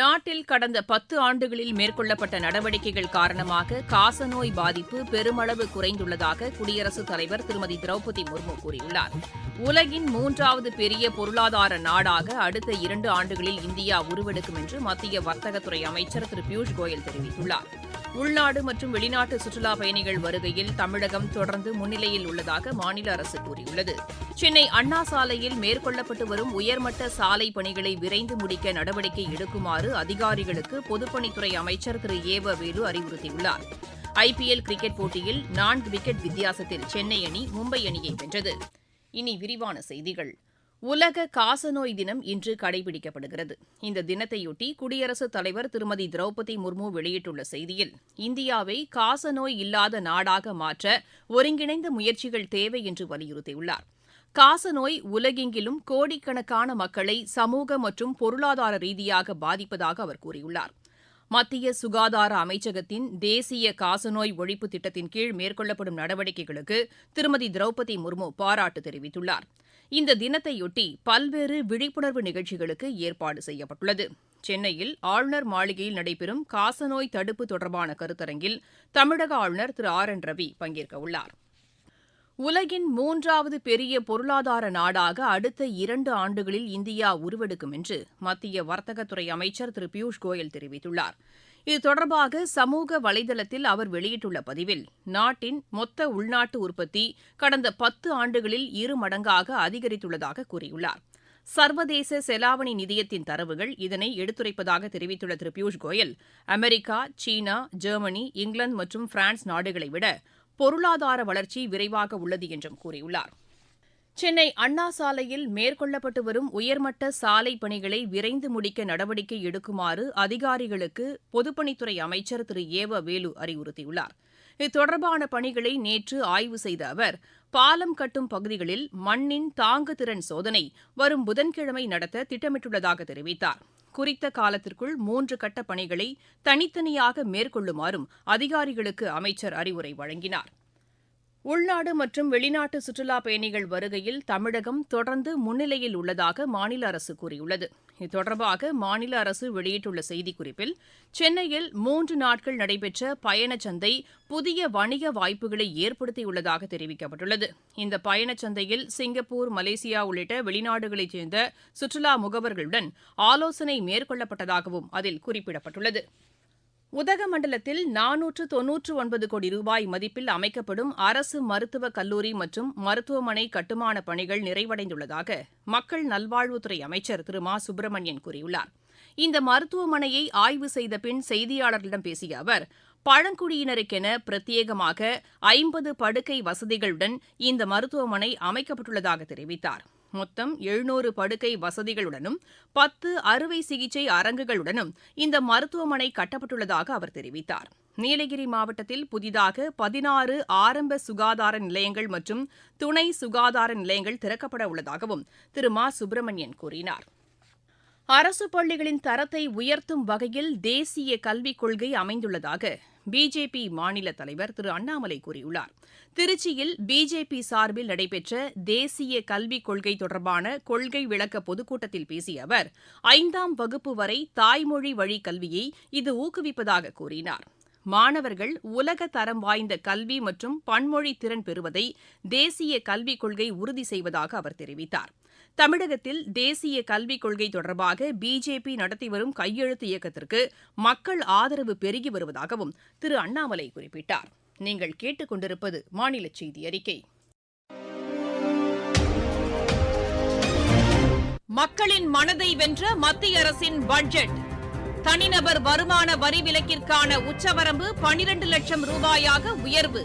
நாட்டில் கடந்த பத்து ஆண்டுகளில் மேற்கொள்ளப்பட்ட நடவடிக்கைகள் காரணமாக காசநோய் பாதிப்பு பெருமளவு குறைந்துள்ளதாக குடியரசுத் தலைவர் திருமதி திரௌபதி முர்மு கூறியுள்ளார். உலகின் மூன்றாவது பெரிய பொருளாதார நாடாக அடுத்த இரண்டு ஆண்டுகளில் இந்தியா உருவெடுக்கும் என்று மத்திய வர்த்தகத்துறை அமைச்சர் திரு பியூஷ் கோயல் தெரிவித்துள்ளார். உள்நாடு மற்றும் வெளிநாட்டு சுற்றுலாப் பயணிகள் வருகையில் தமிழகம் தொடர்ந்து முன்னிலையில் உள்ளதாக மாநில அரசு கூறியுள்ளது. சென்னை அண்ணா சாலையில் மேற்கொள்ளப்பட்டு வரும் உயர்மட்ட சாலை பணிகளை விரைந்து முடிக்க நடவடிக்கை எடுக்குமாறு அதிகாரிகளுக்கு பொதுப்பணித்துறை அமைச்சர் திரு. ஏவ வேலு அறிவுறுத்தியுள்ளார் ஐபிஎல் கிரிக்கெட் போட்டியில் நான்கு விக்கெட் வித்தியாசத்தில் சென்னை அணி மும்பை அணியை வென்றது. இனி விரிவான செய்திகள். உலக காசநோய் தினம் இன்று கடைபிடிக்கப்படுகிறது. இந்த தினத்தையொட்டி குடியரசுத் தலைவர் திருமதி திரௌபதி முர்மு வெளியிட்டுள்ள செய்தியில் இந்தியாவை காசநோய் இல்லாத நாடாக மாற்ற ஒருங்கிணைந்த முயற்சிகள் தேவை என்று வலியுறுத்தியுள்ளார். காசநோய் உலகெங்கிலும் கோடிக்கணக்கான மக்களை சமூக மற்றும் பொருளாதார ரீதியாக பாதிப்பதாக அவர் கூறியுள்ளார். மத்திய சுகாதார அமைச்சகத்தின் தேசிய காசநோய் ஒழிப்பு திட்டத்தின் கீழ் மேற்கொள்ளப்படும் நடவடிக்கைகளுக்கு திருமதி திரௌபதி முர்மு பாராட்டு தெரிவித்துள்ளார். இந்த தினத்தையொட்டி பல்வேறு விழிப்புணர்வு நிகழ்ச்சிகளுக்கு ஏற்பாடு செய்யப்பட்டுள்ளது. சென்னையில் ஆளுநர் மாளிகையில் நடைபெறும் காசநோய் தடுப்பு தொடர்பான கருத்தரங்கில் தமிழக ஆளுநர் திரு ஆர் என் ரவி பங்கேற்கவுள்ளார் உலகின் மூன்றாவது பெரிய பொருளாதார நாடாக அடுத்த இரண்டு ஆண்டுகளில் இந்தியா உருவெடுக்கும் என்று மத்திய வர்த்தகத்துறை அமைச்சர் திரு பியூஷ் கோயல் தெரிவித்துள்ளார். இது தொடர்பாக சமூக வலைதளத்தில் அவர் வெளியிட்டுள்ள பதிவில் நாட்டின் மொத்த உள்நாட்டு உற்பத்தி கடந்த பத்து ஆண்டுகளில் இரு மடங்காக அதிகரித்துள்ளதாக கூறியுள்ளார். சர்வதேச செலாவணி நிதியத்தின் தரவுகள் இதனை எடுத்துரைப்பதாக தெரிவித்துள்ள திரு. பியூஷ் கோயல் அமெரிக்கா சீனா ஜெர்மனி இங்கிலாந்து மற்றும் பிரான்ஸ் நாடுகளை விட பொருளாதார வளர்ச்சி விரைவாக உள்ளது என்றும் கூறியுள்ளார். சென்னை அண்ணா சாலையில் மேற்கொள்ளப்பட்டு வரும் உயர்மட்ட சாலை பணிகளை விரைந்து முடிக்க நடவடிக்கை எடுக்குமாறு அதிகாரிகளுக்கு பொதுப்பணித்துறை அமைச்சர் திரு. ஏவ வேலு அறிவுறுத்தியுள்ளார். இது தொடர்பான பணிகளை நேற்று ஆய்வு செய்த அவர் பாலம் கட்டும் பகுதிகளில் மண்ணின் தாங்குதிறன் சோதனை வரும் புதன்கிழமை நடத்த திட்டமிட்டுள்ளதாக தெரிவித்தார். குறித்த காலத்திற்குள் மூன்று கட்ட பணிகளை தனித்தனியாக மேற்கொள்ளுமாறும் அதிகாரிகளுக்கு அமைச்சர் அறிவுரை வழங்கினார். உள்நாடு மற்றும் வெளிநாட்டு சுற்றுலாப் பயணிகள் வருகையில் தமிழகம் தொடர்ந்து முன்னிலையில் உள்ளதாக மாநில அரசு கூறியுள்ளது. இது தொடர்பாக மாநில அரசு வெளியிட்டுள்ள செய்திக்குறிப்பில் சென்னையில் மூன்று நாட்கள் நடைபெற்ற பயணச்சந்தை புதிய வணிக வாய்ப்புகளை ஏற்படுத்தியுள்ளதாக தெரிவிக்கப்பட்டுள்ளது. இந்த பயணச்சந்தையில் சிங்கப்பூர் மலேசியா உள்ளிட்ட வெளிநாடுகளைச் சேர்ந்த சுற்றுலா முகவர்களுடன் ஆலோசனை மேற்கொள்ளப்பட்டதாகவும் அதில் குறிப்பிடப்பட்டுள்ளது. உதகமண்டலத்தில் நானூற்று தொன்னூற்று ஒன்பது கோடி ரூபாய் மதிப்பில் அமைக்கப்படும் அரசு மருத்துவக் கல்லூரி மற்றும் மருத்துவமனை கட்டுமானப் பணிகள் நிறைவடைந்துள்ளதாக மக்கள் நல்வாழ்வுத்துறை அமைச்சர் திரு மா. சுப்பிரமணியன் கூறியுள்ளார். இந்த மருத்துவமனையை ஆய்வு செய்த பின் செய்தியாளர்களிடம் பேசிய அவர் பழங்குடியினருக்கென பிரத்யேகமாக ஐம்பது படுக்கை வசதிகளுடன் இந்த மருத்துவமனை அமைக்கப்பட்டுள்ளதாக தெரிவித்தார். மொத்தம் எழுநூறு படுக்கை வசதிகளுடனும் பத்து அறுவை சிகிச்சை அரங்குகளுடனும் இந்த மருத்துவமனை கட்டப்பட்டுள்ளதாக அவர் தெரிவித்தார். நீலகிரி மாவட்டத்தில் புதிதாக பதினாறு ஆரம்ப சுகாதார நிலையங்கள் மற்றும் துணை சுகாதார நிலையங்கள் திறக்கப்பட உள்ளதாகவும் திரு. மா. சுப்பிரமணியன் கூறினார். அரசு பள்ளிகளின் தரத்தை உயர்த்தும் வகையில் தேசிய கல்விக் கொள்கை அமைந்துள்ளதாக பிஜேபி மாநில தலைவர் திரு அண்ணாமலை கூறியுள்ளார். திருச்சியில் பிஜேபி சார்பில் நடைபெற்ற தேசிய கல்விக் கொள்கை தொடர்பான கொள்கை விளக்க பொதுக்கூட்டத்தில் பேசிய அவர் ஐந்தாம் வகுப்பு வரை தாய்மொழி வழி கல்வியை இது ஊக்குவிப்பதாக கூறினார். மாணவர்கள் உலக தரம் வாய்ந்த கல்வி மற்றும் பன்மொழி திறன் பெறுவதை தேசிய கல்விக் கொள்கை உறுதி செய்வதாக அவர் தெரிவித்தார். தமிழகத்தில் தேசிய கல்விக் கொள்கை தொடர்பாக பிஜேபி நடத்தி வரும் கையெழுத்து இயக்கத்திற்கு மக்கள் ஆதரவு பெருகி வருவதாகவும் திரு அண்ணாமலை குறிப்பிட்டார். நீங்கள் கேட்டுக்கொண்டிருப்பது மாநில செய்தி அறிக்கை. மக்களின் மனதை வென்ற மத்திய அரசின் பட்ஜெட். தனிநபர் வருமான வரி விலக்கிற்கான உச்சவரம்பு பனிரண்டு லட்சம் ரூபாயாக உயர்வு.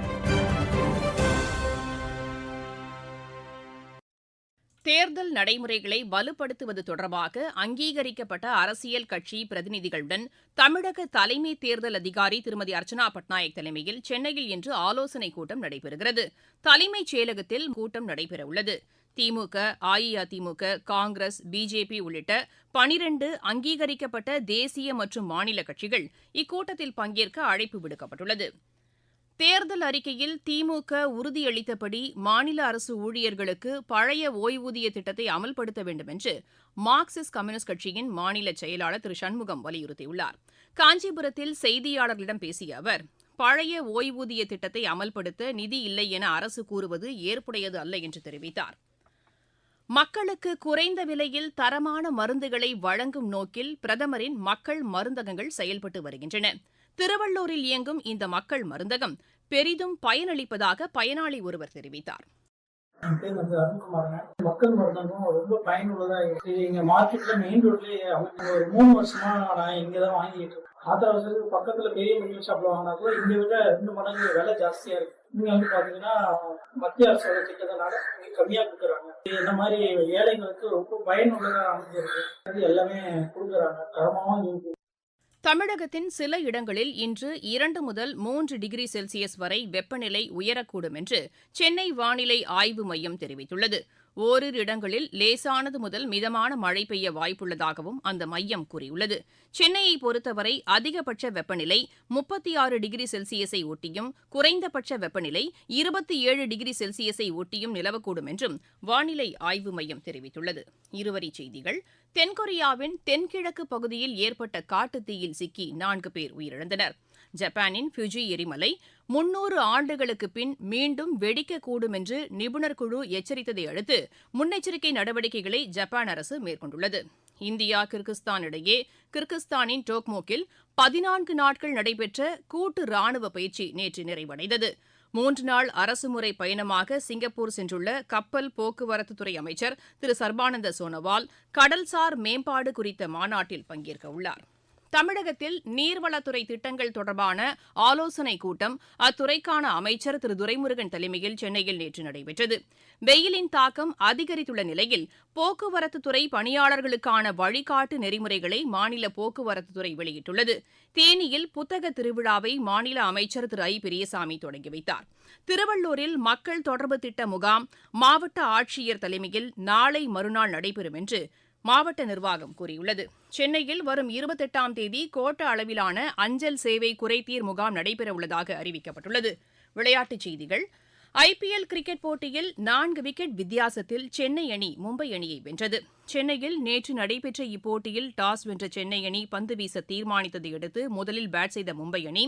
தேர்தல் நடைமுறைகளை வலுப்படுத்துவது தொடர்பாக அங்கீகரிக்கப்பட்ட அரசியல் கட்சி பிரதிநிதிகளுடன் தமிழக தலைமை தேர்தல் அதிகாரி திருமதி அர்ச்சனா பட்நாயக் தலைமையில் சென்னையில் இன்று ஆலோசனைக் கூட்டம் நடைபெறுகிறது. தலைமைச் செயலகத்தில் கூட்டம் நடைபெறவுள்ளது. திமுக அஇஅதிமுக காங்கிரஸ் பிஜேபி உள்ளிட்ட பனிரண்டு அங்கீகரிக்கப்பட்ட தேசிய மற்றும் மாநில கட்சிகள் இக்கூட்டத்தில் பங்கேற்க அழைப்பு விடுக்கப்பட்டுள்ளது. தேர்தல் அறிக்கையில் திமுக உறுதியளித்தபடி மாநில அரசு ஊழியர்களுக்கு பழைய ஓய்வூதிய திட்டத்தை அமல்படுத்த வேண்டும் என்று மார்க்சிஸ்ட் கம்யூனிஸ்ட் கட்சியின் மாநில செயலாளர் திரு சண்முகம் வலியுறுத்தியுள்ளார். காஞ்சிபுரத்தில் செய்தியாளர்களிடம் பேசிய அவர் பழைய ஓய்வூதிய திட்டத்தை அமல்படுத்த நிதி இல்லை என அரசு கூறுவது ஏற்புடையது அல்ல என்று தெரிவித்தார். மக்களுக்கு குறைந்த விலையில் தரமான மருந்துகளை வழங்கும் நோக்கில் பிரதமரின் மக்கள் மருந்தகங்கள் செயல்பட்டு வருகின்றன. திருவள்ளூரில் இயங்கும் இந்த மக்கள் மருந்தகம் பெரிதும் பயனளிப்பதாக பயனாளி ஒருவர் தெரிவித்தார். என் பேர் வந்து அருண்குமாருங்க மக்கள் மருந்தகம் ரொம்ப பயனுள்ளதா இருக்கு. இங்க மார்க்கெட்ல மெயின் ரோட்லயே ஒரு மூணு வருஷமா நான் இங்க தான் வாங்கிட்டு இருக்கேன். ஆத்திர அவசரத்துக்கு பக்கத்துல பெரிய மெடிக்கல் ஷாப்ல வாங்கினா கூட இங்க விட ரெண்டு மடங்கு விலை ஜாஸ்தியா இருக்கு. இங்க வந்து பாத்தீங்கன்னா மத்திய அரசோட திட்டத்தினால இங்க கம்மியா கொடுக்குறாங்க. இந்த மாதிரி ஏழைங்களுக்கு ரொம்ப பயனுள்ளதா அமைஞ்சிருக்கு. எல்லாமே கொடுக்குறாங்க. தரமாவும் இருக்கு. தமிழகத்தின் சில இடங்களில் இன்று இரண்டு முதல் மூன்று டிகிரி செல்சியஸ் வரை வெப்பநிலை உயரக்கூடும் என்று சென்னை வானிலை ஆய்வு மையம் தெரிவித்துள்ளது. ஓரிரு இடங்களில் லேசானது முதல் மிதமான மழை பெய்ய வாய்ப்புள்ளதாகவும் அந்த மையம் கூறியுள்ளது. சென்னையை பொறுத்தவரை அதிகபட்ச வெப்பநிலை முப்பத்தி ஆறு டிகிரி செல்சியஸை ஒட்டியும் குறைந்தபட்ச வெப்பநிலை இருபத்தி ஏழு டிகிரி செல்சியஸை ஒட்டியும் நிலவக்கூடும் என்றும் வானிலை ஆய்வு மையம் தெரிவித்துள்ளது. இருவரிச் செய்திகள். தென்கொரியாவின் தென்கிழக்கு பகுதியில் ஏற்பட்ட காட்டுத்தீயில் சிக்கி நான்கு பேர் உயிரிழந்தனர். ஜப்பானின் ஃபியூஜி எரிமலை முன்னூறு ஆண்டுகளுக்கு பின் மீண்டும் வெடிக்கக்கூடும் என்று நிபுணர் குழு எச்சரித்ததை அடுத்து முன்னெச்சரிக்கை நடவடிக்கைகளை ஜப்பான் அரசு மேற்கொண்டுள்ளது. இந்தியா கிர்கிஸ்தான் இடையே கிர்கிஸ்தானின் டோக்மோக்கில் பதினான்கு நாட்கள் நடைபெற்ற கூட்டு ராணுவ பயிற்சி நேற்று நிறைவடைந்தது. மூன்று நாள் அரசுமுறை பயணமாக சிங்கப்பூர் சென்றுள்ள கப்பல் போக்குவரத்துத்துறை அமைச்சர் திரு சர்பானந்த சோனோவால் கடல்சார் மேம்பாடு குறித்த மாநாட்டில் பங்கேற்கவுள்ளார். தமிழகத்தில் நீர்வளத்துறை திட்டங்கள் தொடர்பான ஆலோசனைக் கூட்டம் அத்துறைக்கான அமைச்சர் திரு. துரைமுருகன் தலைமையில் சென்னையில் நேற்று நடைபெற்றது. வெயிலின் தாக்கம் அதிகரித்துள்ள நிலையில் போக்குவரத்துத்துறை பணியாளர்களுக்கான வழிகாட்டு நெறிமுறைகளை மாநில போக்குவரத்துத்துறை வெளியிட்டுள்ளது. தேனியில் புத்தக திருவிழாவை மாநில அமைச்சர் திரு. ஐ. பெரியசாமி தொடங்கி வைத்தார். திருவள்ளூரில் மக்கள் தொடர்பு திட்ட முகாம் மாவட்ட ஆட்சியர் தலைமையில் நாளை மறுநாள் நடைபெறும் என்று மாவட்ட நிர்வாகம் கூறியுள்ளது. சென்னையில் வரும் இருபத்தெட்டாம் தேதி கோட்ட அளவிலான அஞ்சல் சேவை குறைதீர் முகாம் நடைபெறவுள்ளதாக அறிவிக்கப்பட்டுள்ளது. விளையாட்டுச் செய்திகள் ஐபிஎல் கிரிக்கெட் போட்டியில் நான்கு விக்கெட் வித்தியாசத்தில் சென்னை அணி மும்பை அணியை வென்றது. சென்னையில் நேற்று நடைபெற்ற இப்போட்டியில் டாஸ் வென்ற சென்னை அணி பந்து வீச தீர்மானித்ததை அடுத்து முதலில் பேட் செய்த மும்பை அணி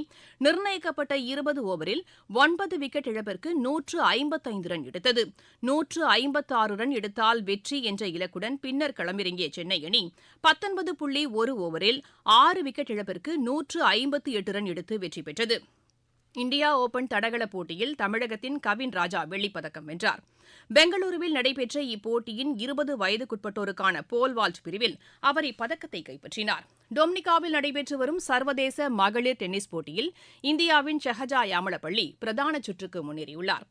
நிர்ணயிக்கப்பட்ட இருபது ஓவரில் ஒன்பது விக்கெட் இழப்பிற்கு நூற்று ஐம்பத்தைந்து ரன் எடுத்தது. நூற்று ஐம்பத்தாறு ரன் எடுத்தால் வெற்றி என்ற இலக்குடன் பின்னர் களமிறங்கிய சென்னை அணி பத்தொன்பது புள்ளி ஒரு ஓவரில் ஆறு விக்கெட் இழப்பிற்கு நூற்று ஐம்பத்தி எட்டு ரன் எடுத்து வெற்றி பெற்றது. இந்தியா ஓபன் தடகள போட்டியில் தமிழகத்தின் கவின் ராஜா வெள்ளிப்பதக்கம் வென்றார். பெங்களூருவில் நடைபெற்ற இப்போட்டியின் இருபது வயதுக்குட்பட்டோருக்கான போல் வால்ட் பிரிவில் அவர் இப்பதக்கத்தை கைப்பற்றினார். டொமினிகாவில் நடைபெற்று வரும் சர்வதேச மகளிர் டென்னிஸ் போட்டியில் இந்தியாவின் ஷஹஜா யாமலப்பள்ளி பிரதான சுற்றுக்கு முன்னேறியுள்ளார்.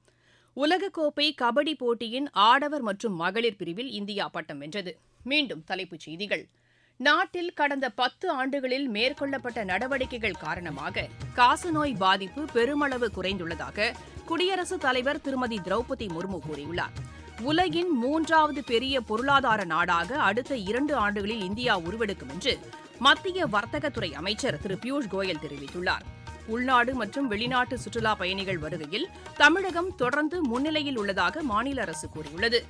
உலகக்கோப்பை கபடி போட்டியின் ஆடவர் மற்றும் மகளிர் பிரிவில் இந்தியா பட்டம் வென்றது. மீண்டும் தலைப்புச் செய்திகள். நாட்டில் கடந்த பத்து ஆண்டுகளில் மேற்கொள்ளப்பட்ட நடவடிக்கைகள் காரணமாக காசநோய் பாதிப்பு பெருமளவு குறைந்துள்ளதாக குடியரசுத் தலைவர் திருமதி திரௌபதி முர்மு கூறியுள்ளார். உலகின் மூன்றாவது பெரிய பொருளாதார நாடாக அடுத்த இரண்டு ஆண்டுகளில் இந்தியா உருவெடுக்கும் என்று மத்திய வர்த்தகத்துறை அமைச்சர் திரு பியூஷ் கோயல் தெரிவித்துள்ளார். உள்நாடு மற்றும் வெளிநாட்டு சுற்றுலா பயணிகள் வருகையில் தமிழகம் தொடர்ந்து முன்னிலையில் உள்ளதாக மாநில அரசு கூறியுள்ளது.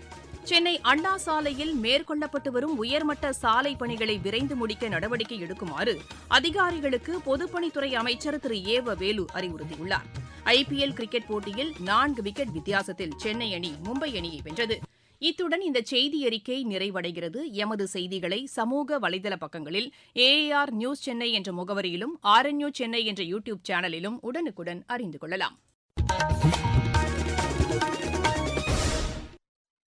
சென்னை அண்ணா சாலையில் மேற்கொள்ளப்பட்டு வரும் உயர்மட்ட சாலை பணிகளை விரைந்து முடிக்க நடவடிக்கை எடுக்குமாறு அதிகாரிகளுக்கு பொதுப்பணித்துறை அமைச்சர் திரு. ஏவ வேலு அறிவுறுத்தியுள்ளார். ஐபிஎல் கிரிக்கெட் போட்டியில் நான்கு விக்கெட் வித்தியாசத்தில் சென்னை அணி மும்பை அணியை வென்றது. இத்துடன் இந்த செய்தி அறிக்கை நிறைவடைகிறது. எமது செய்திகளை சமூக வலைதள பக்கங்களில் ஏஆர் நியூஸ் சென்னை என்ற முகவரியிலும் ஆர்என்யூ சென்னை என்ற யூடியூப் சேனலிலும் உடனுக்குடன் அறிந்து கொள்ளலாம்.